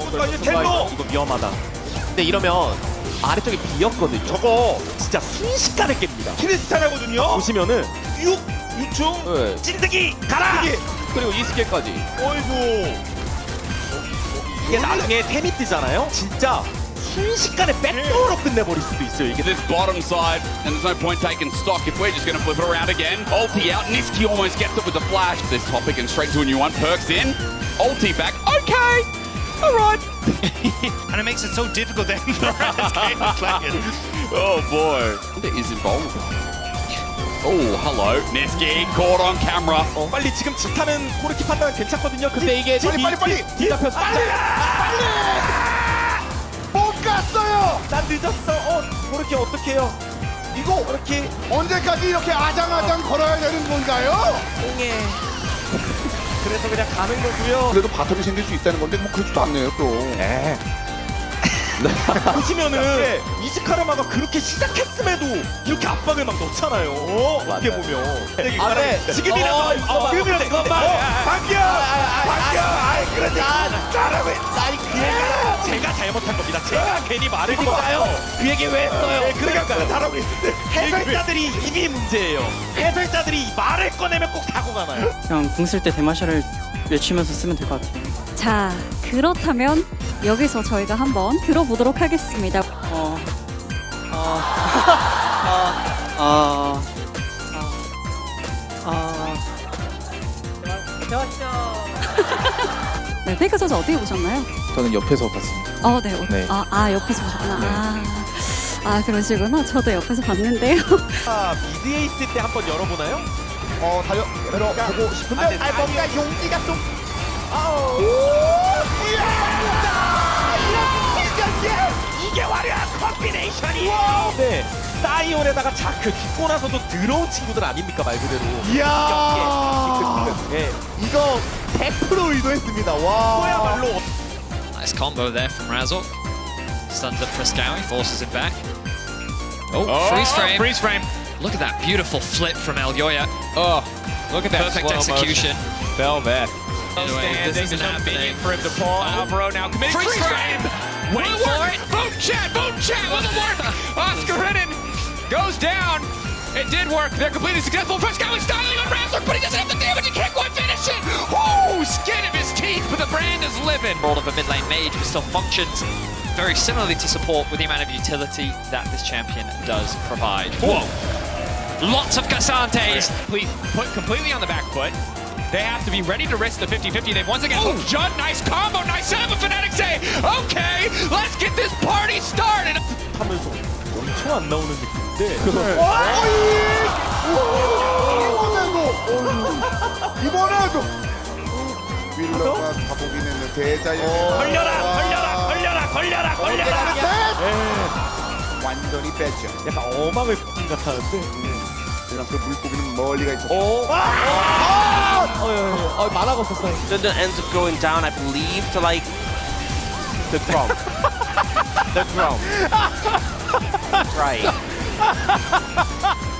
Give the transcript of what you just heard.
잠깐만요, 텔로! 이거 위험하다. 근데 이러면 아래쪽이 비었거든요. 저거 진짜 순식간에 깹니다. 크리스탈하거든요. 보시면은 6 6중 네. 찐득이 가라. 그리고 이스케까지 어이구. 이게 나중에 템이 뜨잖아요. 진짜 순식간에 백도어로 끝내버릴 수도 있어요. 이게 this bottom side, and there's no point taking stock if we're just going to flip it around again. Ulti out, Nifty almost gets it with the flash. This topic and straight to a new one. Perks in, Ulti back. Okay, all right. And it makes it so difficult then for game to play it. Oh boy, It is invulnerable. Oh, hello, Niski caught on camera. 어, 빨리 지금 집타는 코르키 판단 괜찮거든요. 근데 이게 빨리 빨리 빨리 뒤 잡혔어. 못 갔어요. 난 늦었어. 어 코르키 어떻게 해요? 이거 코르키 언제까지 이렇게 아장아장 걸어야 되는 건가요? 뽕해. 그래서 그냥 가는 거고요. 그래도 바텀이 생길 수 있다는 건데 뭐 그렇지도 않네요 또. 보시면은 이스카르마가 그렇게 시작했음에도 이렇게 압박을 막 넣잖아요. 어? 어떻게 보면. 아, 네. 지금이라도 어. 지금이라도. 어, 바뀌어 바뀌어. 아이 그러지 잘하고 있. 잘못한 겁니다. 제가 괜히 말을 걸었어요. 그 얘기 왜 했어요? 네, 그러니까 잘하고 있는데 해설자들이 입이 문제예요. 해설자들이 말을 꺼내면 꼭 사고가 나요. 그냥 궁 쓸 때 대마샤를 외치면서 쓰면 될 것 같아요. 자, 그렇다면 여기서 저희가 한번 들어보도록 하겠습니다. 어, 아, 아, 아, 아, 아. 네, 페이크 선수 어떻게 보셨나요? 저는 옆에서 봤습니다. 어, 네. 어, 네. 아, 아, 옆에서 보셨구나. 네. 아, 아, 그러시구나. 저도 옆에서 봤는데요. 아, 미드에 있을 때 한번 열어보나요? 어 달려 들어보고 싶은데. 아, 네, 뭔가 용기가 좀. 아우. 이게 화려한 콤비네이션이에요. 네. 사이온에다가 자크 죽고 나서도 들어온 친구들 아닙니까 말 그대로. 이야. 예. 이거 100% 의도했습니다. 와. 그거야말로 Nice combo there from Razzle. Stuns up Frescow, he forces it back. Oh, Oh, freeze frame. Freeze frame. Look at that beautiful flip from El Yoya. Oh, look at that Perfect slow execution. motion. Velvet. Anyway, this isn't happening. for him to pull. Oh. Alvaro now committing Freeze freeze frame. frame. Wait for it. Boom chat, boom chat, will it work? Oscar Hennon goes down. It did work. They're completely successful. Fresco is styling on Razzler, living. Role of a mid lane mage, but still functions very similarly to support with the amount of utility that this champion does provide. Whoa! Lots of Cassantes. Complete, put completely on the back foot. They have to be ready to risk the 50-50. They've once again hooked Judd. Nice combo. Nice setup. But Fanatics say, okay, let's get this party started. 하면서 엄청 안 나오는 느낌인데. 이번에도 이번에도 윌러가 가보긴 했는데 대자연 걸려라, 걸려라, 걸려라, 걸려라, 걸려라. 완전히 뺐죠 약간 어망을 꾼 같았는데. 그럼 그 물고기는 멀리가 있었어 어? 어, 만화가 없었어요. Then it ends up going down, I believe, to like the drum. the drum. right.